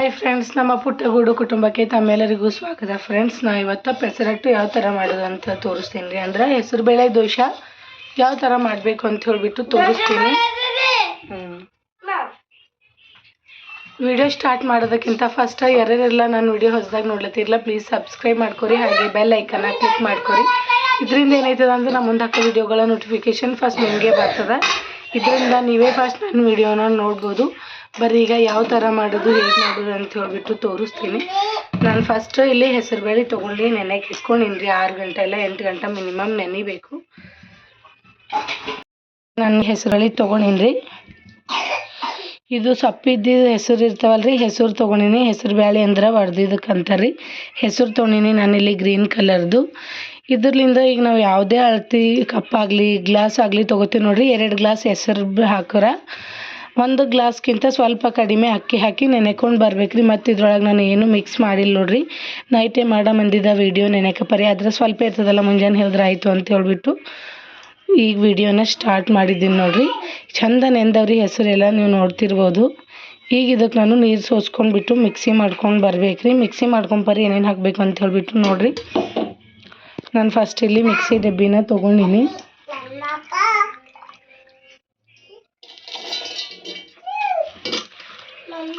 Hi friends ನಮ್ಮ ಪುಟ್ಟಗೂಡು ಕುಟುಂಬಕ್ಕೆ ತಮ್ಮೆಲ್ಲರಿಗೂ ಸ್ವಾಗತ. ಫ್ರೆಂಡ್ಸ್ ನಾ ಇವತ್ತು ಪೆಸರಟ್ಟು ಯಾವ ಥರ ಮಾಡೋದು ಅಂತ ತೋರಿಸ್ತೀನಿ. ರೀ ಅಂದ್ರೆ ಹೆಸರುಬೇಳೆ ದೋಷ ಯಾವ ಥರ ಮಾಡಬೇಕು ಅಂತ ಹೇಳ್ಬಿಟ್ಟು ತೋರಿಸ್ತೀನಿ. ವಿಡಿಯೋ ಸ್ಟಾರ್ಟ್ ಮಾಡೋದಕ್ಕಿಂತ ಫಸ್ಟ್ ಯಾರ್ಯಾರೆಲ್ಲ ನಾನು ವಿಡಿಯೋ ಹೊಸದಾಗಿ ನೋಡ್ಲತ್ತಿರಲ್ಲ ಪ್ಲೀಸ್ ಸಬ್ಸ್ಕ್ರೈಬ್ ಮಾಡ್ಕೊರಿ, ಹಾಗೆ ಬೆಲ್ ಐಕನ್ನ ಕ್ಲಿಕ್ ಮಾಡ್ಕೊರಿ. ಇದರಿಂದ ಏನಾಯ್ತದ ಅಂದ್ರೆ ನಮ್ಮ ಮುಂದೆ ಹಾಕೋ ವಿಡಿಯೋಗಳ ನೋಟಿಫಿಕೇಶನ್ ಫಸ್ಟ್ ನಿಮಗೆ ಬರ್ತದೆ. ಇದರಿಂದ ನೀವೇ ಫಸ್ಟ್ ನನ್ನ ವಿಡಿಯೋನ ನೋಡ್ಬೋದು. ಬರೀ ಈಗ ಯಾವ ಥರ ಮಾಡೋದು, ಹೇಗೆ ಮಾಡೋದು ಅಂತ ಹೇಳ್ಬಿಟ್ಟು ತೋರಿಸ್ತೀನಿ. ನಾನು ಫಸ್ಟ್ ಇಲ್ಲಿ ಹೆಸರುಬೇಳೆ ತೊಗೊಂಡು ನೆನೆಗೆ ಇಸ್ಕೊಂಡಿನಿ ರೀ ಆರು ಗಂಟೆ ಇಲ್ಲ ಎಂಟು ಗಂಟೆ ಮಿನಿಮಮ್ ನೆನಿಬೇಕು. ನಾನು ಹೆಸರುಬೇಳೆ ತೊಗೊಂಡಿನಿ ರೀ ಇದು ಸೊಪ್ಪಿದ್ದು ಹೆಸರು ಇರ್ತಾವಲ್ರಿ, ಹೆಸರು ತೊಗೊಂಡಿನಿ, ಹೆಸರು ಬ್ಯಾಳೆ ಅಂದ್ರೆ ಹೊಡ್ದಿದ್ದಕ್ಕೆ ಅಂತಾರೆ ಹೆಸರು ತೊಗೊಂಡಿನಿ ನಾನಿಲ್ಲಿ ಗ್ರೀನ್ ಕಲರ್ದು ಇದರಿಂದ ಈಗ ನಾವು ಯಾವುದೇ ಅಳತಿ ಕಪ್ಪಾಗಲಿ ಗ್ಲಾಸ್ ಆಗಲಿ ತೊಗೋತೀವಿ ನೋಡಿರಿ, ಎರಡು ಗ್ಲಾಸ್ ಹೆಸರು ಹಾಕೋರ. ಒಂದು ಗ್ಲಾಸ್ಗಿಂತ ಸ್ವಲ್ಪ ಕಡಿಮೆ ಅಕ್ಕಿ ಹಾಕಿ ನೆನೆಕೊಂಡು ಬರ್ಬೇಕು ರೀ. ಮತ್ತು ಇದ್ರೊಳಗೆ ನಾನು ಏನು ಮಿಕ್ಸ್ ಮಾಡಿಲ್ಲ ನೋಡಿರಿ. ನೈಟೇ ಮಾಡೋ ಮಂದಿದ ವೀಡಿಯೋ ನೆನೆಕ ಪರಿ ಆದ್ರೆ ಸ್ವಲ್ಪ ಇರ್ತದಲ್ಲ ಮುಂಜಾನೆ ಹೇಳಿದ್ರೆ ಆಯಿತು ಅಂತ ಹೇಳ್ಬಿಟ್ಟು ಈಗ ವಿಡಿಯೋನ ಸ್ಟಾರ್ಟ್ ಮಾಡಿದ್ದೀನಿ ನೋಡಿರಿ. ಚಂದ ನೆಂದವ್ರಿ ಹೆಸರೆಲ್ಲ ನೀವು ನೋಡ್ತಿರ್ಬೋದು. ಈಗ ಇದಕ್ಕೆ ನಾನು ನೀರು ಸೋಸ್ಕೊಂಡ್ಬಿಟ್ಟು ಮಿಕ್ಸಿ ಮಾಡ್ಕೊಂಡು ಬರ್ಬೇಕು ರೀ. ಮಿಕ್ಸಿ ಬರೀ ಏನೇನು ಹಾಕಬೇಕು ಅಂತ ಹೇಳ್ಬಿಟ್ಟು ನೋಡಿರಿ. ನಾನು ಫಸ್ಟ್ ಇಲ್ಲಿ ಮಿಕ್ಸಿ ಡಬ್ಬಿನ ತೊಗೊಂಡಿನಿ.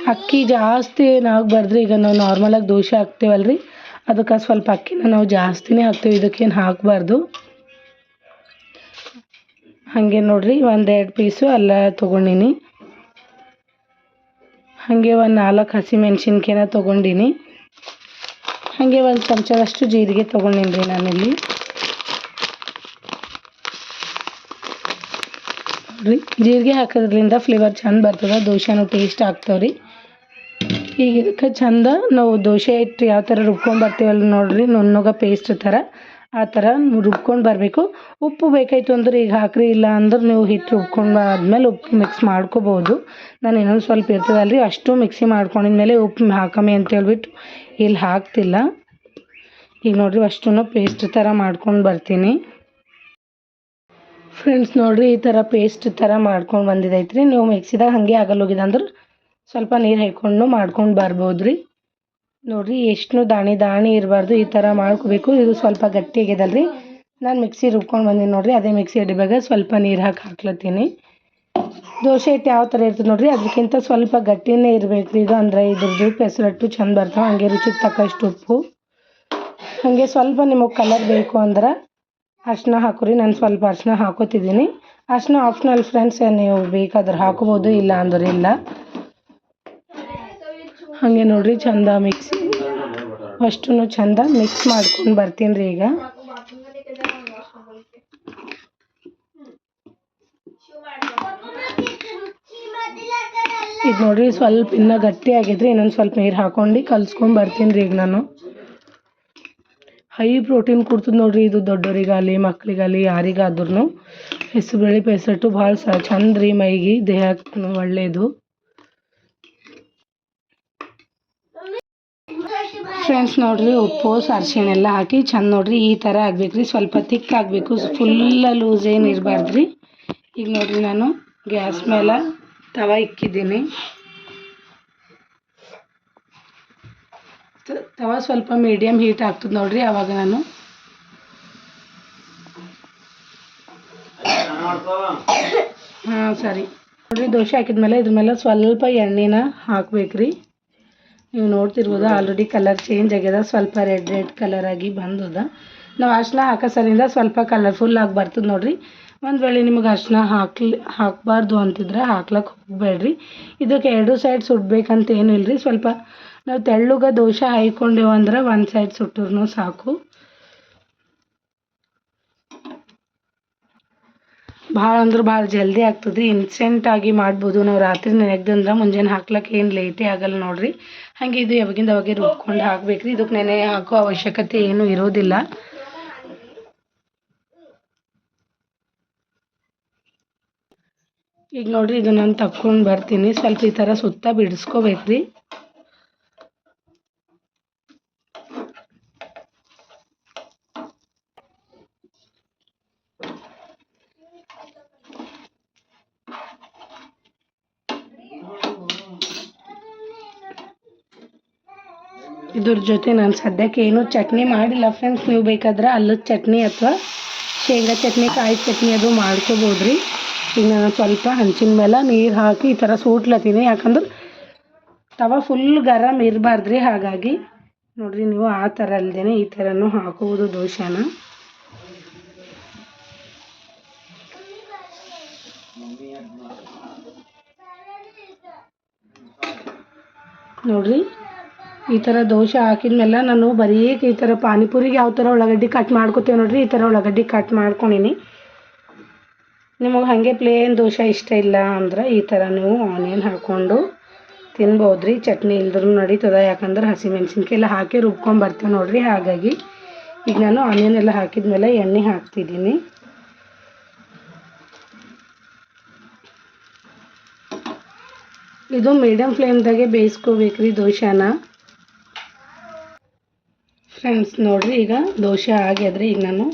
ಅಕ್ಕಿ ಜಾಸ್ತಿ ಏನು ಆಗ್ಬಾರ್ದು ಈಗ ನಾವು ನಾರ್ಮಲಾಗಿ ದೋಸೆ ಹಾಕ್ತೇವಲ್ರಿ? ಅದಕ್ಕೆ ಸ್ವಲ್ಪ ಅಕ್ಕಿನ ನಾವು ಜಾಸ್ತಿನೇ ಹಾಕ್ತೀವಿ. ಇದಕ್ಕೇನು ಹಾಕಬಾರ್ದು. ಹಾಗೆ ನೋಡಿರಿ, ಒಂದೆರಡು ಪೀಸು ಅಲ್ಲ ತೊಗೊಂಡಿನಿ. ಹಾಗೆ ಒಂದು ನಾಲ್ಕು ಹಸಿಮೆಣ್ಸಿನ್ಕಾಯಿನ ತೊಗೊಂಡಿನಿ. ಹಾಗೆ ಒಂದು ಚಮಚದಷ್ಟು ಜೀರಿಗೆ ತೊಗೊಂಡಿನಿ ರೀ ನಾನಿಲ್ಲಿ. ನೋಡಿರಿ ಜೀರಿಗೆ ಹಾಕೋದ್ರಿಂದ ಫ್ಲೇವರ್ ಚಂದ ಬರ್ತದೆ ದೋಸೆನೂ ಟೇಸ್ಟ್ ಆಗ್ತಾವೆ ರೀ ಈಗ ಇದಕ್ಕೆ ಚಂದ ನಾವು ದೋಸೆ ಹಿಟ್ಟು ಯಾವ ಥರ ರುಬ್ಕೊಂಡು ಬರ್ತೀವಲ್ಲ ನೋಡಿರಿ, ನುಣ್ಣಗ ಪೇಸ್ಟ್ ಥರ ಆ ಥರ ರುಬ್ಕೊಂಡು ಬರಬೇಕು. ಉಪ್ಪು ಬೇಕಾಯ್ತು ಅಂದ್ರೆ ಈಗ ಹಾಕ್ರಿ, ಇಲ್ಲ ಅಂದ್ರೆ ನೀವು ಹಿಟ್ಟು ರುಬ್ಕೊಂಡು ಆದಮೇಲೆ ಉಪ್ಪು ಮಿಕ್ಸ್ ಮಾಡ್ಕೋಬೋದು. ನಾನು ಇನ್ನೊಂದು ಸ್ವಲ್ಪ ಇರ್ತದಲ್ರಿ, ಅಷ್ಟು ಮಿಕ್ಸಿ ಮಾಡ್ಕೊಂಡಿದ್ಮೇಲೆ ಉಪ್ಪು ಹಾಕಮಿ ಅಂತ ಹೇಳ್ಬಿಟ್ಟು ಇಲ್ಲಿ ಹಾಕ್ತಿಲ್ಲ. ಈಗ ನೋಡಿರಿ ಅಷ್ಟೂ ಪೇಸ್ಟ್ ಥರ ಮಾಡ್ಕೊಂಡು ಬರ್ತೀನಿ. ಫ್ರೆಂಡ್ಸ್ ನೋಡಿರಿ, ಈ ಥರ ಪೇಸ್ಟ್ ಥರ ಮಾಡ್ಕೊಂಡು ಬಂದಿದ್ದೈತೆ ರೀ ನೀವು ಮಿಕ್ಸಿದಾಗ ಹಾಗೆ ಆಗಲ್ಲ ಹೋಗಿದೆ ಅಂದ್ರೆ ಸ್ವಲ್ಪ ನೀರು ಹಾಕ್ಕೊಂಡು ಮಾಡ್ಕೊಂಡು ಬರ್ಬೋದು ರೀ ನೋಡಿರಿ ಎಷ್ಟು ದಾಣಿ ದಾಣಿ ಇರಬಾರ್ದು, ಈ ಥರ ಮಾಡ್ಕೋಬೇಕು. ಇದು ಸ್ವಲ್ಪ ಗಟ್ಟಿ ಆಗ್ಯದಲ್ಲ ರೀ ನಾನು ಮಿಕ್ಸಿ ರುಬ್ಕೊಂಡು ಬಂದೀನಿ ನೋಡಿರಿ. ಅದೇ ಮಿಕ್ಸಿ ಅಡಿಬಾಗ ಸ್ವಲ್ಪ ನೀರು ಹಾಕಿ ಹಾಕ್ಲತ್ತೀನಿ. ದೋಸೆ ಹಿಟ್ಟು ಯಾವ ಥರ ಇರ್ತದೆ ನೋಡಿರಿ? ಅದಕ್ಕಿಂತ ಸ್ವಲ್ಪ ಗಟ್ಟಿನೇ ಇರಬೇಕು ರೀ ಇದು ಅಂದರೆ ಇದ್ರದ್ದು ಪೆಸರಟ್ಟು ಚಂದ ಬರ್ತಾವೆ. ಹಾಗೆ ರುಚಿಗೆ ತಕ್ಕಷ್ಟು ಉಪ್ಪು. ಹಾಗೆ ಸ್ವಲ್ಪ ನಿಮಗೆ ಕಲರ್ ಬೇಕು ಅಂದ್ರೆ ಅರ್ಶಿನ ಹಾಕೋರಿ ನಾನು ಸ್ವಲ್ಪ ಅರ್ಶಿನ ಹಾಕೋತಿದ್ದೀನಿ. ಅರ್ಶಿನ ಆಪ್ಷನಲ್ ಫ್ರೆಂಡ್ಸ್ ನೀವು ಬೇಕಾದ್ರೆ ಹಾಕೋಬೋದು, ಇಲ್ಲ ಅಂದ್ರೆ ಇಲ್ಲ. ಹಾಗೆ ನೋಡಿರಿ, ಚಂದ ಮಿಕ್ಸಿ ಅಷ್ಟು ಚಂದ ಮಿಕ್ಸ್ ಮಾಡ್ಕೊಂಡು ಬರ್ತೀನಿ ರೀ ಈಗ. ಇದು ನೋಡಿರಿ, ಸ್ವಲ್ಪ ಇನ್ನೂ ಗಟ್ಟಿ ಆಗಿದ್ರಿ ಇನ್ನೊಂದು ಸ್ವಲ್ಪ ನೀರು ಹಾಕೊಂಡು ಕಲ್ಸ್ಕೊಂಡು ಬರ್ತೀನಿ ರೀ ಈಗ ನಾನು. ಹೈ ಪ್ರೋಟೀನ್ ಕೊಡ್ತದೆ ನೋಡ್ರಿ, ಇದು ದೊಡ್ಡೋರಿಗಾಗಲಿ, ಮಕ್ಳಿಗಾಗಲಿ ಯಾರಿಗಾದ್ರೂ ಹೆಸರುಬೇಳೆ ಪೆಸರಟ್ಟು ಭಾಳ ಸ, ಚಂದ ರೀ ಮೈಗೆ ದೇಹಕ್ಕೆ ಒಳ್ಳೆಯದು ಫ್ರೆಂಡ್ಸ್ ನೋಡ್ರಿ, ಉಪ್ಪು ಅರ್ಶಿಣ ಎಲ್ಲ ಹಾಕಿ ಚಂದ ನೋಡ್ರಿ, ಈ ಥರ ಆಗ್ಬೇಕು ರೀ. ಸ್ವಲ್ಪ ತಿಕ್ ಆಗಬೇಕು, ಫುಲ್ಲ ಲೂಸ್ ಏನು ಇರಬಾರ್ದು ರೀ ಈಗ ನೋಡಿರಿ ನಾನು ಗ್ಯಾಸ್ ಮೇಲೆ ತವ ಇಕ್ಕಿದ್ದೀನಿ. ತವ ಸ್ವಲ್ಪ ಮೀಡಿಯಮ್ ಹೀಟ್ ಆಗ್ತದೆ ನೋಡಿರಿ ಆವಾಗ ನಾನು. ಹಾಂ, ಸರಿ. ನೋಡಿರಿ, ದೋಸೆ ಹಾಕಿದ ಮೇಲೆ ಇದ್ರ ಮೇಲೆ ಸ್ವಲ್ಪ ಎಣ್ಣೆನ ಹಾಕ್ಬೇಕ್ರಿ. ನೀವು ನೋಡ್ತಿರ್ಬೋದು ಆಲ್ರೆಡಿ ಕಲರ್ ಚೇಂಜ್ ಆಗ್ಯದ, ಸ್ವಲ್ಪ ರೆಡ್ ರೆಡ್ ಕಲರ್ ಆಗಿ ಬಂದದ. ನಾವು ಅರ್ಶಿನ ಹಾಕೋ ಸಲಿಂದ ಸ್ವಲ್ಪ ಕಲರ್ಫುಲ್ ಆಗಿ ಬರ್ತದೆ ನೋಡಿರಿ. ಒಂದು ವೇಳೆ ನಿಮಗೆ ಅರ್ಶಿನ ಹಾಕ್ಲಿ, ಹಾಕಬಾರ್ದು ಅಂತಿದ್ರೆ ಹಾಕ್ಲಕ್ಕೆ ಹೋಗಬೇಡ್ರಿ. ಇದಕ್ಕೆ ಎರಡು ಸೈಡ್ ಸುಡ್ಬೇಕಂತ ಏನೂ ಇಲ್ಲ ರೀ ಸ್ವಲ್ಪ ನಾವು ತೆಳ್ಳುಗ ದೋಷ ಹಾಯ್ಕೊಂಡೇವು ಅಂದ್ರೆ ಒಂದು ಸೈಡ್ ಸುಟ್ಟರು ಸಾಕು. ಭಾಳ ಅಂದ್ರೆ ಭಾಳ ಜಲ್ದಿ ಆಗ್ತದ್ರಿ. ರೀ ಇನ್ಸ್ಟೆಂಟಾಗಿ ಮಾಡ್ಬೋದು. ನಾವು ರಾತ್ರಿ ನೆನೆಗ್ದಂದ್ರೆ ಮುಂಜಾನೆ ಹಾಕ್ಲಕ್ಕೆ ಏನು ಲೇಟೇ ಆಗಲ್ಲ ನೋಡ್ರಿ. ಹಾಗೆ ಇದು ಯಾವಾಗಿಂದ ಅವಾಗೆ ರುಬ್ಕೊಂಡು ಹಾಕ್ಬೇಕ್ರಿ. ಇದಕ್ಕೆ ನೆನೆ ಹಾಕೋ ಅವಶ್ಯಕತೆ ಏನೂ ಇರೋದಿಲ್ಲ. ಈಗ ನೋಡಿರಿ, ಇದು ನಾನು ತಕ್ಕೊಂಡು ಬರ್ತೀನಿ. ಸ್ವಲ್ಪ ಈ ಥರ ಸುತ್ತ ಬಿಡಿಸ್ಕೋಬೇಕ್ರಿ. ಇದ್ರ ಜೊತೆ ನಾನು ಸದ್ಯಕ್ಕೆ ಏನು ಚಟ್ನಿ ಮಾಡಿಲ್ಲ ಫ್ರೆಂಡ್ಸ್ ನೀವು ಬೇಕಾದ್ರೆ ಅಲ್ಲದ ಚಟ್ನಿ ಅಥವಾ ಶೇಂಗಾ ಚಟ್ನಿ, ಕಾಯಿ ಚಟ್ನಿ ಅದು ಮಾಡ್ಕೋಬೋದು ಈಗ ಸ್ವಲ್ಪ ಹಂಚಿನ ಮೇಲೆ ನೀರು ಹಾಕಿ ಈ ಥರ ಸೂಟ್ಲತ್ತೀನಿ ಯಾಕಂದ್ರೆ ತವ ಫುಲ್ ಗರಮ್ ಇರಬಾರ್ದು ರೀ ಹಾಗಾಗಿ ನೋಡಿರಿ ನೀವು ಆ ಥರ ಅಲ್ದೇ ಈ ಥರನೂ ಹಾಕುವುದು ದೋಷನ. ನೋಡಿರಿ ಈ ಥರ ದೋಸೆ ಹಾಕಿದ್ಮೇಲೆ ನಾನು ಬರೀ ಈ ಥರ ಪಾನಿಪುರಿಗೆ ಯಾವ ಥರ ಉಳ್ಳಾಗಡ್ಡಿ ಕಟ್ ಮಾಡ್ಕೊತೇವೆ ನೋಡಿರಿ. ಈ ಥರ ಉಳ್ಳಾಗಡ್ಡಿ ಕಟ್ ಮಾಡ್ಕೊಂಡೀನಿ. ನಿಮಗೆ ಹಾಗೆ ಪ್ಲೇನ್ ದೋಸೆ ಇಷ್ಟ ಇಲ್ಲ ಅಂದ್ರೆ ಈ ಥರ ನೀವು ಆನಿಯನ್ ಹಾಕ್ಕೊಂಡು ತಿನ್ಬೋದು ರೀ ಚಟ್ನಿ ಇಲ್ದ್ರೂ ನಡೀತದ. ಯಾಕಂದ್ರೆ ಹಸಿಮೆಣ್ಸಿನ್ಕಾಯಿ ಎಲ್ಲ ಹಾಕಿ ರುಬ್ಕೊಂಬರ್ತೀವಿ ನೋಡಿರಿ. ಹಾಗಾಗಿ ಈಗ ನಾನು ಆನಿಯನ್ ಎಲ್ಲ ಹಾಕಿದ್ಮೇಲೆ ಎಣ್ಣೆ ಹಾಕ್ತಿದ್ದೀನಿ. ಇದು ಮೀಡಿಯಮ್ ಫ್ಲೇಮ್ದಾಗೆ ಬೇಯಿಸ್ಕೋಬೇಕು ರೀ ದೋಸೆನ ಫ್ರೆಂಡ್ಸ್ ನೋಡಿರಿ ಈಗ ದೋಸೆ ಆಗ್ಯದ್ರಿ. ಈಗ ನಾನು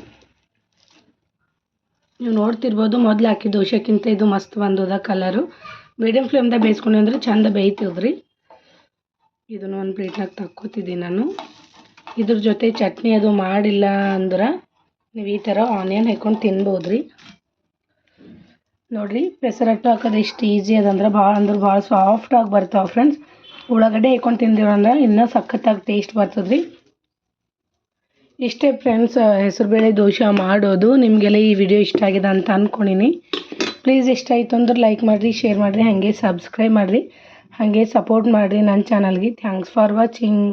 ನೀವು ನೋಡ್ತಿರ್ಬೋದು, ಮೊದಲು ಹಾಕಿ ದೋಸೆಕ್ಕಿಂತ ಇದು ಮಸ್ತ್ ಬಂದದ ಕಲರು ಮೀಡಿಯಮ್ ಫ್ಲೇಮ್ದಾಗ ಬೇಯಿಸ್ಕೊಂಡು ಅಂದ್ರೆ ಚಂದ ಬೇಯ್ತದ್ರಿ. ಇದನ್ನು ಒಂದು ಪ್ಲೇಟ್ನಾಗ ತಕ್ಕೋತಿದ್ದೀನಿ ನಾನು. ಇದ್ರ ಜೊತೆ ಚಟ್ನಿ ಅದು ಮಾಡಿಲ್ಲ ಅಂದ್ರೆ ನೀವು ಈ ಥರ ಆನಿಯನ್ ಹಾಕ್ಕೊಂಡು ತಿನ್ಬೋದು ರೀ ನೋಡಿರಿ ಪೆಸರಟ್ಟು ಹಾಕೋದು ಎಷ್ಟು ಈಸಿ ಅದಂದ್ರೆ ಭಾಳ ಅಂದ್ರೆ ಭಾಳ ಸಾಫ್ಟಾಗಿ ಬರ್ತಾವೆ ಫ್ರೆಂಡ್ಸ್ ಉಳ್ಳಾಗಡ್ಡೆ ಹಾಕ್ಕೊಂಡು ತಿಂದಿವಂದ್ರೆ ಇನ್ನೂ ಸಖತ್ತಾಗಿ ಟೇಸ್ಟ್ ಬರ್ತದ್ರಿ. ಇಷ್ಟೇ ಫ್ರೆಂಡ್ಸ್ ಹೆಸರುಬೇಳೆ ದೋಸೆ ಮಾಡೋದು. ನಿಮಗೆಲ್ಲ ಈ ವಿಡಿಯೋ ಇಷ್ಟ ಆಗಿದೆ ಅಂತ ಅಂದ್ಕೊಂಡಿನಿ ಪ್ಲೀಸ್ ಇಷ್ಟ ಆಯಿತು ಅಂದ್ರೆ ಲೈಕ್ ಮಾಡಿರಿ ಶೇರ್ ಮಾಡಿರಿ, ಹಾಗೆ ಸಬ್ಸ್ಕ್ರೈಬ್ ಮಾಡಿರಿ. ಹಾಗೆ ಸಪೋರ್ಟ್ ಮಾಡಿರಿ ನನ್ನ ಚಾನಲ್ಗೆ ಥ್ಯಾಂಕ್ಸ್ ಫಾರ್ ವಾಚಿಂಗ್